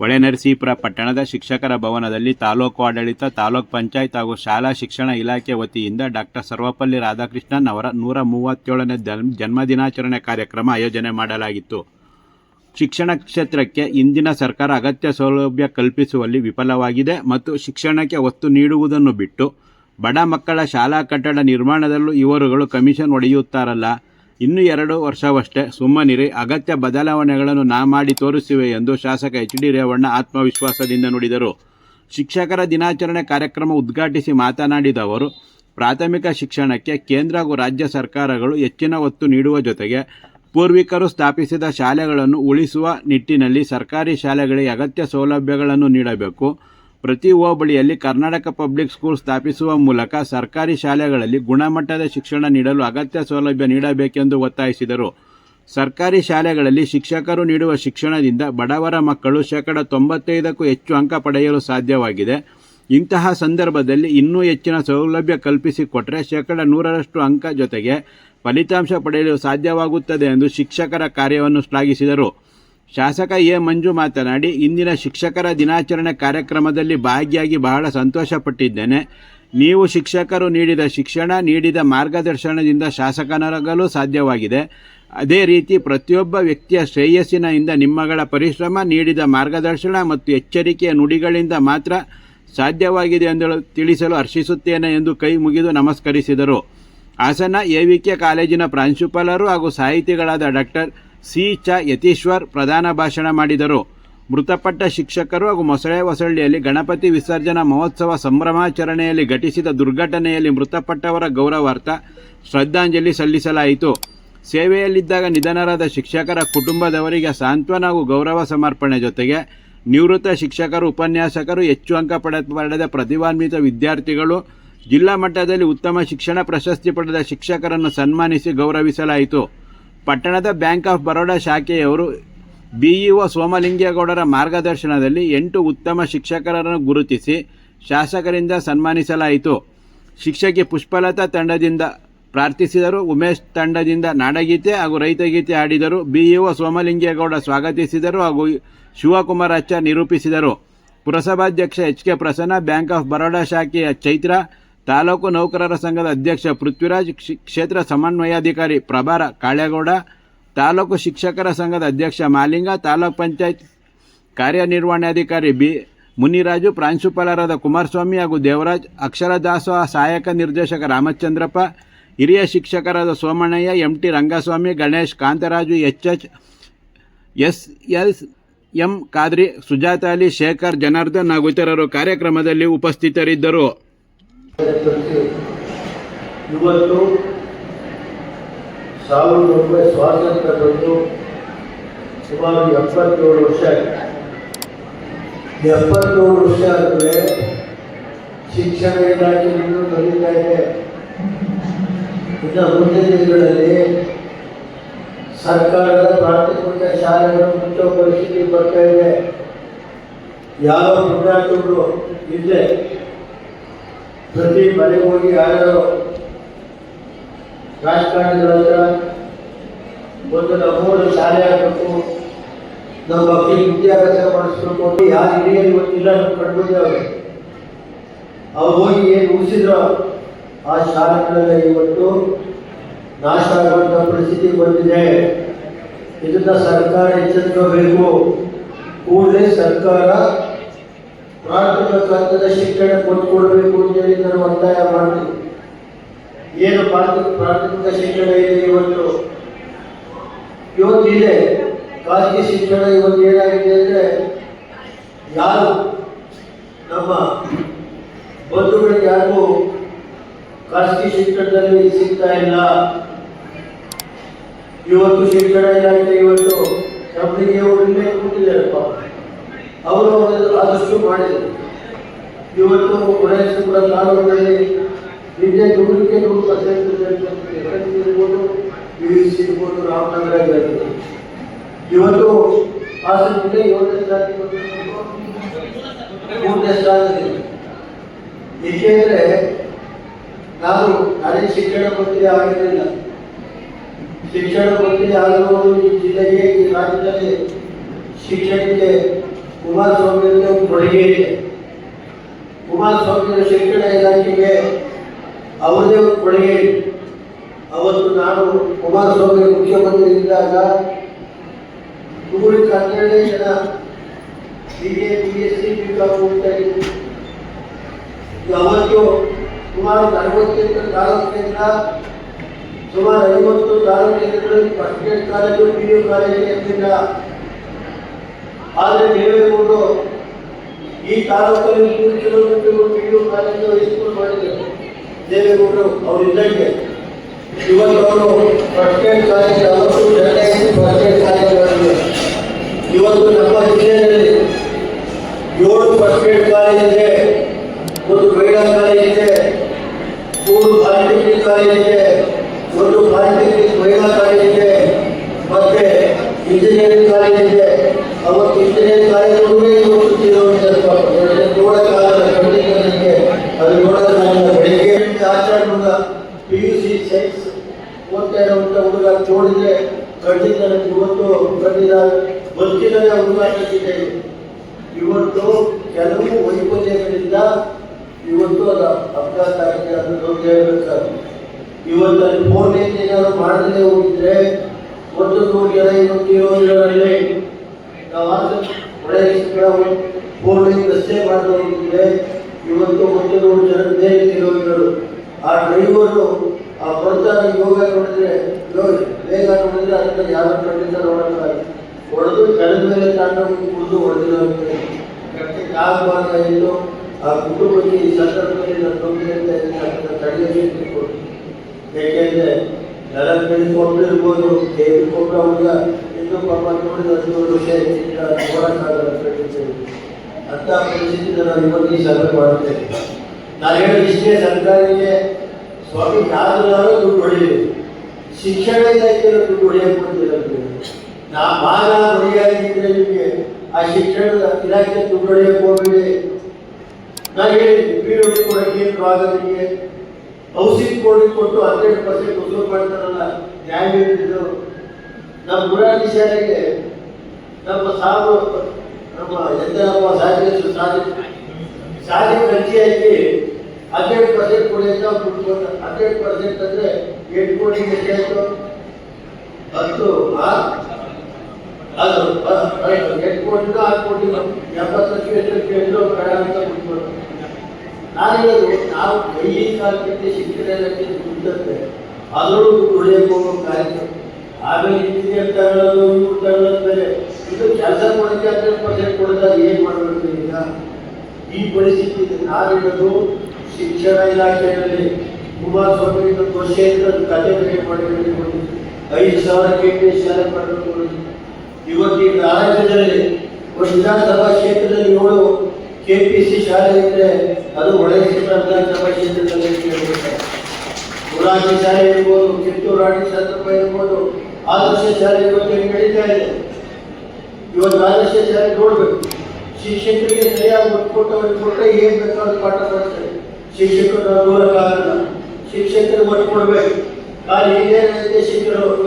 ಹೊಳೆನರಸೀಪುರ ಪಟ್ಟಣದ ಶಿಕ್ಷಕರ ಭವನದಲ್ಲಿ ತಾಲೂಕು ಆಡಳಿತ, ತಾಲೂಕ್ ಪಂಚಾಯತ್ ಹಾಗೂ ಶಾಲಾ ಶಿಕ್ಷಣ ಇಲಾಖೆ ವತಿಯಿಂದ ಡಾಕ್ಟರ್ ಸರ್ವಪಲ್ಲಿ ರಾಧಾಕೃಷ್ಣನ್ ಅವರ ನೂರ ಮೂವತ್ತೇಳನೇ ಜನ್ಮ, ಜನ್ಮದಿನಾಚರಣೆ ಕಾರ್ಯಕ್ರಮ ಆಯೋಜನೆ ಮಾಡಲಾಗಿತ್ತು. ಶಿಕ್ಷಣ ಕ್ಷೇತ್ರಕ್ಕೆ ಇಂದಿನ ಸರ್ಕಾರ ಅಗತ್ಯ ಸೌಲಭ್ಯ ಕಲ್ಪಿಸುವಲ್ಲಿ ವಿಫಲವಾಗಿದೆ ಮತ್ತು ಶಿಕ್ಷಣಕ್ಕೆ ಒತ್ತು ನೀಡುವುದನ್ನು ಬಿಟ್ಟು ಬಡ ಮಕ್ಕಳ ಶಾಲಾ ಕಟ್ಟಡ ನಿರ್ಮಾಣದಲ್ಲೂ ಇವರುಗಳು ಕಮಿಷನ್ ಹೊಡೆಯುತ್ತಾರಲ್ಲ ಇನ್ನು ಎರಡು ವರ್ಷವಷ್ಟೇ ಸುಮ್ಮನಿರಿ, ಅಗತ್ಯ ಬದಲಾವಣೆಗಳನ್ನು ನಾ ಮಾಡಿ ತೋರಿಸಿವೆ ಎಂದು ಶಾಸಕ ಎಚ್ ಡಿ ರೇವಣ್ಣ ಆತ್ಮವಿಶ್ವಾಸದಿಂದ ನುಡಿದರು. ಶಿಕ್ಷಕರ ದಿನಾಚರಣೆ ಕಾರ್ಯಕ್ರಮ ಉದ್ಘಾಟಿಸಿ ಮಾತನಾಡಿದ ಅವರು, ಪ್ರಾಥಮಿಕ ಶಿಕ್ಷಣಕ್ಕೆ ಕೇಂದ್ರ ಹಾಗೂ ರಾಜ್ಯ ಸರ್ಕಾರಗಳು ಹೆಚ್ಚಿನ ಒತ್ತು ನೀಡುವ ಜೊತೆಗೆ ಪೂರ್ವಿಕರು ಸ್ಥಾಪಿಸಿದ ಶಾಲೆಗಳನ್ನು ಉಳಿಸುವ ನಿಟ್ಟಿನಲ್ಲಿ ಸರ್ಕಾರಿ ಶಾಲೆಗಳಿಗೆ ಅಗತ್ಯ ಸೌಲಭ್ಯಗಳನ್ನು ನೀಡಬೇಕು. ಪ್ರತಿ ಹೋಬಳಿಯಲ್ಲಿ ಕರ್ನಾಟಕ ಪಬ್ಲಿಕ್ ಸ್ಕೂಲ್ ಸ್ಥಾಪಿಸುವ ಮೂಲಕ ಸರ್ಕಾರಿ ಶಾಲೆಗಳಲ್ಲಿ ಗುಣಮಟ್ಟದ ಶಿಕ್ಷಣ ನೀಡಲು ಅಗತ್ಯ ಸೌಲಭ್ಯ ನೀಡಬೇಕೆಂದು ಒತ್ತಾಯಿಸಿದರು. ಸರ್ಕಾರಿ ಶಾಲೆಗಳಲ್ಲಿ ಶಿಕ್ಷಕರು ನೀಡುವ ಶಿಕ್ಷಣದಿಂದ ಬಡವರ ಮಕ್ಕಳು ಶೇಕಡ ತೊಂಬತ್ತೈದಕ್ಕೂ ಹೆಚ್ಚು ಅಂಕ ಪಡೆಯಲು ಸಾಧ್ಯವಾಗಿದೆ. ಇಂತಹ ಸಂದರ್ಭದಲ್ಲಿ ಇನ್ನೂ ಹೆಚ್ಚಿನ ಸೌಲಭ್ಯ ಕಲ್ಪಿಸಿಕೊಟ್ಟರೆ ಶೇಕಡ ನೂರರಷ್ಟು ಅಂಕ ಜೊತೆಗೆ ಫಲಿತಾಂಶ ಪಡೆಯಲು ಸಾಧ್ಯವಾಗುತ್ತದೆ ಎಂದು ಶಿಕ್ಷಕರ ಕಾರ್ಯವನ್ನು ಶ್ಲಾಘಿಸಿದರು. ಶಾಸಕ ಎ. ಮಂಜು ಮಾತನಾಡಿ, ಇಂದಿನ ಶಿಕ್ಷಕರ ದಿನಾಚರಣೆ ಕಾರ್ಯಕ್ರಮದಲ್ಲಿ ಭಾಗಿಯಾಗಿ ಬಹಳ ಸಂತೋಷಪಟ್ಟಿದ್ದೇನೆ. ನೀವು ಶಿಕ್ಷಕರು ನೀಡಿದ ಶಿಕ್ಷಣ, ನೀಡಿದ ಮಾರ್ಗದರ್ಶನದಿಂದ ಶಾಸಕನರಾಗಲು ಸಾಧ್ಯವಾಗಿದೆ. ಅದೇ ರೀತಿ ಪ್ರತಿಯೊಬ್ಬ ವ್ಯಕ್ತಿಯ ಶ್ರೇಯಸ್ಸಿನಿಂದ ನಿಮ್ಮಗಳ ಪರಿಶ್ರಮ, ನೀಡಿದ ಮಾರ್ಗದರ್ಶನ ಮತ್ತು ಎಚ್ಚರಿಕೆಯ ನುಡಿಗಳಿಂದ ಮಾತ್ರ ಸಾಧ್ಯವಾಗಿದೆ ಎಂದು ತಿಳಿಸಲು ಹರ್ಷಿಸುತ್ತೇನೆ ಎಂದು ಕೈ ಮುಗಿದು ನಮಸ್ಕರಿಸಿದರು. ಹಾಸನ ಎವಿಕೆ ಕಾಲೇಜಿನ ಪ್ರಾಂಶುಪಾಲರು ಹಾಗೂ ಸಾಹಿತಿಗಳಾದ ಡಾಕ್ಟರ್ ಸಿ ಚ ಯತೀಶ್ವರ್ ಪ್ರಧಾನ ಭಾಷಣ ಮಾಡಿದರು. ಮೃತಪಟ್ಟ ಶಿಕ್ಷಕರು ಹಾಗೂ ಮೊಸಳೆ ಹೊಸಳ್ಳಿಯಲ್ಲಿ ಗಣಪತಿ ವಿಸರ್ಜನಾ ಮಹೋತ್ಸವ ಸಂಭ್ರಮಾಚರಣೆಯಲ್ಲಿ ಘಟಿಸಿದ ದುರ್ಘಟನೆಯಲ್ಲಿ ಮೃತಪಟ್ಟವರ ಗೌರವಾರ್ಥ ಶ್ರದ್ಧಾಂಜಲಿ ಸಲ್ಲಿಸಲಾಯಿತು. ಸೇವೆಯಲ್ಲಿದ್ದಾಗ ನಿಧನರಾದ ಶಿಕ್ಷಕರ ಕುಟುಂಬದವರಿಗೆ ಸಾಂತ್ವನ ಹಾಗೂ ಗೌರವ ಸಮರ್ಪಣೆ ಜೊತೆಗೆ ನಿವೃತ್ತ ಶಿಕ್ಷಕರು, ಉಪನ್ಯಾಸಕರು, ಹೆಚ್ಚು ಅಂಕ ಪಡೆ, ಪಡೆದ ಪ್ರತಿಭಾನ್ವಿತ ವಿದ್ಯಾರ್ಥಿಗಳು, ಜಿಲ್ಲಾ ಮಟ್ಟದಲ್ಲಿ ಉತ್ತಮ ಶಿಕ್ಷಣ ಪ್ರಶಸ್ತಿ ಪಡೆದ ಶಿಕ್ಷಕರನ್ನು ಸನ್ಮಾನಿಸಿ ಗೌರವಿಸಲಾಯಿತು. ಪಟ್ಟಣದ ಬ್ಯಾಂಕ್ ಆಫ್ ಬರೋಡಾ ಶಾಖೆಯವರು ಬಿಇಒ ಸೋಮಲಿಂಗೇಗೌಡರ ಮಾರ್ಗದರ್ಶನದಲ್ಲಿ ಎಂಟು ಉತ್ತಮ ಶಿಕ್ಷಕರನ್ನು ಗುರುತಿಸಿ ಶಾಸಕರಿಂದ ಸನ್ಮಾನಿಸಲಾಯಿತು. ಶಿಕ್ಷಕಿ ಪುಷ್ಪಲತಾ ತಂಡದಿಂದ ಪ್ರಾರ್ಥಿಸಿದರು. ಉಮೇಶ್ ತಂಡದಿಂದ ನಾಡಗೀತೆ ಹಾಗೂ ರೈತಗೀತೆ ಆಡಿದರು ಬಿಇಒ ಸೋಮಲಿಂಗೇಗೌಡ ಸ್ವಾಗತಿಸಿದರು ಹಾಗೂ ಶಿವಕುಮಾರ್ ಅಚ್ಚ ನಿರೂಪಿಸಿದರು. ಪುರಸಭಾಧ್ಯಕ್ಷ H K Prasanna, bank of Baroda ಶಾಖೆಯ ಚೈತ್ರ ತಾಲೂಕು ನೌಕರರ ಸಂಘದ ಅಧ್ಯಕ್ಷ ಪೃಥ್ವಿರಾಜ್ ಕ್ಷಿ- ಕ್ಷೇತ್ರ ಸಮನ್ವಯಾಧಿಕಾರಿ ಪ್ರಭಾರ ಕಾಳೇಗೌಡ, ತಾಲೂಕು ಶಿಕ್ಷಕರ ಸಂಘದ ಅಧ್ಯಕ್ಷ ಮಾಲಿಂಗ, ತಾಲೂಕ್ ಪಂಚಾಯತ್ ಕಾರ್ಯನಿರ್ವಹಣಾಧಿಕಾರಿ ಬಿ ಮುನಿರಾಜು, ಪ್ರಾಂಶುಪಾಲರಾದ ಕುಮಾರಸ್ವಾಮಿ ಹಾಗೂ ದೇವರಾಜ್ ಅಕ್ಷರ ದಾಸೋಹ ಸಹಾಯಕ ನಿರ್ದೇಶಕ ರಾಮಚಂದ್ರಪ್ಪ, ಹಿರಿಯ ಶಿಕ್ಷಕರಾದ Somannayya M T Rangaswamy, Ganesh Kantharaju, H H S L M Khadri, Sujatha Ali, Shekhar Janardhan ಹಾಗೂ ಇತರರು ಕಾರ್ಯಕ್ರಮದಲ್ಲಿ ಉಪಸ್ಥಿತರಿದ್ದರು. ಇವತ್ತು ಸಾವಿರದ ಒಂಬೈನೂರ ಸ್ವಾತಂತ್ರ್ಯ ಬಂದು ಸುಮಾರು ಎಪ್ಪತ್ತೇಳು ವರ್ಷ ಆಗಿದೆ ಎಪ್ಪತ್ತೇಳು ವರ್ಷ ಆದಮೇಲೆ ಶಿಕ್ಷಣ ಇಲಾಖೆ ಇನ್ನೂ ನಡೀತಾ ಇದೆ ಇನ್ನು ಮುಂದಿನ ದಿನಗಳಲ್ಲಿ ಸರ್ಕಾರದ ಪ್ರಾಥಮಿಕ ಶಾಲೆಗಳು ಮುಚ್ಚೋ ಪರಿಸ್ಥಿತಿ ಬರ್ತಾ ಇದೆ ಯಾವ ವಿದ್ಯಾರ್ಥಿಗಳು ಇಲ್ಲದೆ ಪ್ರತಿ ಮನೆಗೆ ಹೋಗಿ ಯಾರು ರಾಜಕಾರಣಿಗಳ ಹತ್ರ ಒಂದು ನಮ್ಮೂರು ಶಾಲೆ ಆಗಬೇಕು, ನಮ್ಮ ಮಕ್ಕಳಿಗೆ ವಿದ್ಯಾಭ್ಯಾಸ ಮಾಡಿಸ್ಬೇಕು ಅಂತ ಯಾರು ಹಿರಿಯರು ಇವತ್ತಿಲ್ಲ, ನಮ್ಮ ಕಂಡುಬಿದ್ದೇವೆ ಅವ್ರು. ಹೋಗಿ ಏನು ಉಳಿಸಿದ್ರು ಆ ಶಾಲೆಗಳಲ್ಲಿ ಇವತ್ತು ನಾಶ ಆಗುವಂಥ ಪರಿಸ್ಥಿತಿ ಬಂದಿದೆ. ಇದನ್ನ ಸರ್ಕಾರ ಎಚ್ಚೆತ್ಕೋಬೇಕು ಕೂಡಲೇ ಸರ್ಕಾರ ಪ್ರಾಥಮಿಕ ಹಂತದ ಶಿಕ್ಷಣ ಅಂತ ಅಂತೇಳಿ ನಾನು ಒತ್ತಾಯ ಮಾಡಿ ಏನು ಪ್ರಾಥಮಿಕ ಪ್ರಾಥಮಿಕ ಶಿಕ್ಷಣ ಇದೆ ಇವತ್ತು? ಇವತ್ತಿದೆ. ಖಾಸಗಿ ಶಿಕ್ಷಣ ಇವತ್ತು ಏನಾಗಿದೆ ಅಂದರೆ ಯಾರು ನಮ್ಮ ಬಂಧುಗಳಿಗೆ ಯಾರಿಗೂ ಖಾಸಗಿ ಶಿಕ್ಷಣದಲ್ಲಿ ಸಿಗ್ತಾ ಇಲ್ಲ. ಇವತ್ತು ಶಿಕ್ಷಣ ಏನಾಗಿದೆ ಇವತ್ತು ಕಂಪ್ನಿಗೆ ಇಲ್ಲೇ ಕೂತಿದ್ದಾರೆ ಪಾಪ. ಅವರು ಆದಷ್ಟು ಮಾಡಿದರು. ಇವತ್ತು ಕೂಡ ತಾಲೂಕಿನಲ್ಲಿ ನೂರಕ್ಕೆ ನೂರು ಪರ್ಸೆಂಟ್ ಇರ್ಬೋದು ಯು ಎಸ್ ಇರ್ಬೋದು ರಾಮನಗರ ಇರ್ಬೋದು ಇವತ್ತು ಹಾಸನ ಜಿಲ್ಲೆ ಏಳನೇ ಸ್ಥಾನಕ್ಕೆ ಮೂರನೇ ಸ್ಥಾನದಲ್ಲಿ. ಏಕೆಂದರೆ ನಾನು ನಾನೇ ಶಿಕ್ಷಣ ಮಂತ್ರಿ ಆಗಿರಲಿಲ್ಲ ಶಿಕ್ಷಣ ಮಂತ್ರಿ ಆಗಿರುವುದು ಈ ಜಿಲ್ಲೆಗೆ, ಈ ರಾಜ್ಯದಲ್ಲಿ ಶಿಕ್ಷಣಕ್ಕೆ ಕುಮಾರಸ್ವಾಮಿ ಒಂದು ಕೊಡುಗೆ ಇದೆ ಕುಮಾರಸ್ವಾಮಿ ಶಿಕ್ಷಣ ಇಲಾಖೆಗೆ ಅವರದೇ ಒಂದು ಕೊಡುಗೆ ಇದೆ ಅವತ್ತು ನಾನು ಕುಮಾರಸ್ವಾಮಿ ಮುಖ್ಯಮಂತ್ರಿ ಇದ್ದಾಗ ನೂರಕ್ಕೆ ಹನ್ನೆರಡೇ ಜನ B A B S C B com ಹೋಗ್ತಾ ಇದ್ರು ಈಗ ಅವತ್ತು ಸುಮಾರು ನಲವತ್ತೆಂಟು ತಾಲೂಕಿನಿಂದ ಸುಮಾರು ಐವತ್ತು ತಾಲೂಕಿನಲ್ಲಿ first grade college P U college ಇರ್ತಿಲ್ಲ ಆದರೆ ದೇವೇಗೌಡರು ಈ ತಾಲೂಕಲ್ಲಿ ಮೂರು kilometre P U college high school ಮಾಡಿದ್ದಾರೆ ದೇವೇಗೌಡರು, ಅವ್ರು ಇದ್ದಂಗೆ ಇವತ್ತು ಅವರು ಗ್ರೇಡ್ ಕಾಲೇಜ್ ತಾಲೂಕು ಜನ ಫಸ್ಟ್ ಗ್ರೇಡ್ ಕಾಲೇಜ್ ಮಾಡಿದ್ದಾರೆ ಇವತ್ತು ನಮ್ಮ ಜಿಲ್ಲೆಯಲ್ಲಿ ಏಳು ಫಸ್ಟ್ ಗ್ರೇಡ್ ಕಾಲೇಜ್ ಇದೆ ಒಂದು ಮಹಿಳಾ ಕಾಲೇಜ್ ಇದೆ ಮೂರು ಪಾಲಿಟೆಕ್ನಿಕ್ ಕಾಲೇಜ್ ಇದೆ ಒಂದು ಪಾಲಿಟೆಕ್ನಿಕ್ ಮಹಿಳಾ ಕಾಲೇಜ್ ಇದೆ ಮತ್ತೆ ಇದೆ. ಅವತ್ತು ಇಂಜಿನಿಯರಿಂಗ್ ಕಾಲೇಜ್ ಅದು ನೋಡೋಕ್ಕಾಗಲ್ಲ ಬೆಳಿಗ್ಗೆ ಆಚಾರ ಹುಡುಗ ಪಿ ಯು ಸಿ ಸೈನ್ಸ್ ಓದ್ತಾ ಇರೋಂಥ ಹುಡುಗ ನೋಡಿದ್ರೆ ಖಂಡಿತ ಇವತ್ತು ಖಂಡಿತ ಬದುಕಿದರೆ ಹುಡುಗ ಇವತ್ತು ಕೆಲವು ವೈಫಲ್ಯಗಳಿಂದ ಇವತ್ತು ಅದು ಅಪಘಾತ ಆಗಿದೆ ದೊಡ್ಡ ಹೇಳ್ಬೇಕಾದ್ರೆ ಇವತ್ತು ಅಲ್ಲಿ ಫೋನ್ ಏನಾದ್ರು ಮಾಡದೇ ಹೋಗಿದ್ರೆ ಒಂದು ನೂರು ಇರೋರು ಜನರಲ್ಲಿ ನಾವು ಆಸಕ್ತಿ ಒಳ್ಳೆಯ ಫೋನ್ ರಸ್ತೆ ಹೋಗಿದ್ರೆ ಇವತ್ತು ಒಂದು ನೂರು ಜನ ಬೇರೆ ಕಿಲೋಮೀಟರ್. ಆ ಡ್ರೈವರು ಆ ಬರ್ತಾರೆ ಯೋಗ ನೋಡಿದ್ರೆ ಬೇಗ ನೋಡಿದ್ರೆ ಅದನ್ನ ಯಾರು ಖಂಡಿತ ನೋಡೋಕ್ಕಾಗಲ್ಲ ಹೊಡೆದು ಕಳೆದ ಮೇಲೆ ತಾಂಡವ ಕುಡಿದು ಹೊಡೆದಿರೋ ಆಗಬಾರ್ದ ಎಂದು ಆ ಕುಟುಂಬಕ್ಕೆ ಈ ಸಂದರ್ಭದಲ್ಲಿ ನನ್ನ ತೊಂದರೆ ಅಂತ ತಡೆಯಬೇಕು ಕೊಡಿ ನೆಲ ಬೆಳೆದುಕೊಂಡಿರ್ಬೋದು ಕೇಳಿಕೊಂಡು ಅವಾಗ ಇನ್ನೂ ಪಾಪ ನೋಡಿದ ಹದಿನೇಳು ವರ್ಷ ಖಂಡಿತ. ಅಂತ ಪರಿಸ್ಥಿತಿ ನಾನು ಇವತ್ತು ಈ ಮಾಡುತ್ತೇನೆ. ನಾನು ಹೇಳಿದ ಇಷ್ಟೇ, ಸರ್ಕಾರಕ್ಕೆ ಸ್ವಾಮಿ ಯಾರು ದುಡ್ಡು ಹೊಡೆಯಬೇಕು ಶಿಕ್ಷಣ ಇಲಾಖೆಯಲ್ಲಿ ದುಡ್ಡು ಹೊಡೆಯಕ್ಕೆ ನಾ ಭಾಗ ಹೊಡೆಯಾಗಿದ್ರೆ ನಿಮಗೆ ಆ ಶಿಕ್ಷಣದ ಇಲಾಖೆ ದುಡ್ಡು ಹೊಡೆಯಕ್ಕೆ ನಾನು ಪಿ ಡಬ್ಲ್ಯೂ ಕೊಡಕ್ಕೆ ಏನು ಹೌಸಿಂಗ್ ಬೋರ್ಡ್ ಕೊಟ್ಟು ಹದಿನೆಂಟು ಪರ್ಸೆಂಟ್ ವಸೂಲು ಮಾಡ್ತಾರಲ್ಲ ನ್ಯಾಯ ಹೇಳಿದ್ರು ನಮ್ಮ ಗುರಾಣಿ ಶಾಲೆಗೆ ನಮ್ಮ ಸಾರು, ನಮ್ಮ ಎಂದರಪ್ಪ ಸಾಹಿತ್ಯ ಸಾಧ್ಯ ಸಾಧಿ ಅರ್ಜಿ ಹಾಕಿ ಹದಿನೆಂಟು ಪರ್ಸೆಂಟ್ ಅಂತ ಕೊಟ್ಟ ಹಂಡ್ರೆಡ್ ಪರ್ಸೆಂಟ್ ಅಂದರೆ ಎಂಟು ಕೋಟಿ ಎಷ್ಟಾಯ್ತು ಹತ್ತು ಅದು ಎಂಟು ಕೋಟಿನೂ ಆರು ಕೋಟಿ ಎಂಬತ್ತು ಲಕ್ಷ ಎಷ್ಟು ಕೇಳಿದ್ರು ಬೇಡ ಅಂತ ಬಿಟ್ಬಿಟ್ಟು ನಾನು ಹೇಳೋದು ನಾವು ಕೈ ಕಾಲಕ್ಕೆ ಶಿಕ್ಷಣ ಇಲಾಖೆ ದುಡ್ಡಂತೆ ಅದರಲ್ಲೂ ದುಡ್ಡು ಹೊಡೆಯಕ್ಕೆ ಹೋಗೋ ಕಾರ್ಯಕ್ರಮ ಆಮೇಲೆ ಇಂಜಿನಿಯರ್ ತಗೊಳ್ಳೋದು ಇವ್ರು ತಗೊಳ್ಳೋದು ಬೇರೆ. ಇದು ಕೆಲಸ ಕೊಡೋಕ್ಕೆ ಹಂಡ್ರೆಡ್ ಪರ್ಸೆಂಟ್ ಕೊಡಿದಾಗ ಏನು ಮಾಡಬೇಕು ಈಗ? ಈ ಪರಿಸ್ಥಿತಿ ಹೇಳೋದು ಶಿಕ್ಷಣ ಇಲಾಖೆಯಲ್ಲಿ ಕುಮಾರಸ್ವಾಮಿ ಇನ್ನೊಂದು ವರ್ಷ ಇದ್ರೆ ಅದು ಕತೆ ಬೇರೆ ಮಾಡಬೇಕು ಐದು ಸಾವಿರ ಕೆ ಪಿ ಎಸ್ ಶಾಲೆ ಮಾಡಬೇಕು ಇವತ್ತು ಈ ರಾಜ್ಯದಲ್ಲಿ ಒಂದು ವಿಧಾನಸಭಾ ಕ್ಷೇತ್ರದಲ್ಲಿ ಏಳು ಕೆ ಪಿ ಸಿ ಶಾಲೆ ಇದ್ರೆ ಅದು ಒಳ್ಳೆಯ ವಿಧಾನಸಭಾ ಕ್ಷೇತ್ರದಲ್ಲಿ ಕೇಳಬೇಕು ಮುರಾಜಿ ಶಾಲೆ ಇರ್ಬೋದು, ಕಿತ್ತೂರು ರಾಣಿ ಸಂದರ್ಭ ಇರ್ಬೋದು, ಆದರ್ಶ ಶಾಲೆ ಇವತ್ತು ಹೆಂಗೆ ನಡೀತಾ ಇದೆ. ಇವತ್ತು ಆದರ್ಶ ಶಾಲೆ ನೋಡ್ಬೇಕು. ಶಿಕ್ಷಕರಿಗೆ ಸರಿಯಾಗಿ ಒತ್ತು ಕೊಟ್ಟವ್ರಿಗೆ ಕೊಟ್ಟರೆ ಏನ್ ಬೇಕಾದ್ರೂ ಪಾಠ ಮಾಡ್ತಾರೆ. ಶಿಕ್ಷಕರು ದೂರಕ್ಕಾಗಲ್ಲ ಶಿಕ್ಷಕರಿಗೆ ಒತ್ತು ಕೊಡ್ಬೇಕು ಖಾಲಿ ಇದೇನೈತೆ ಶಿಕ್ಷಕರು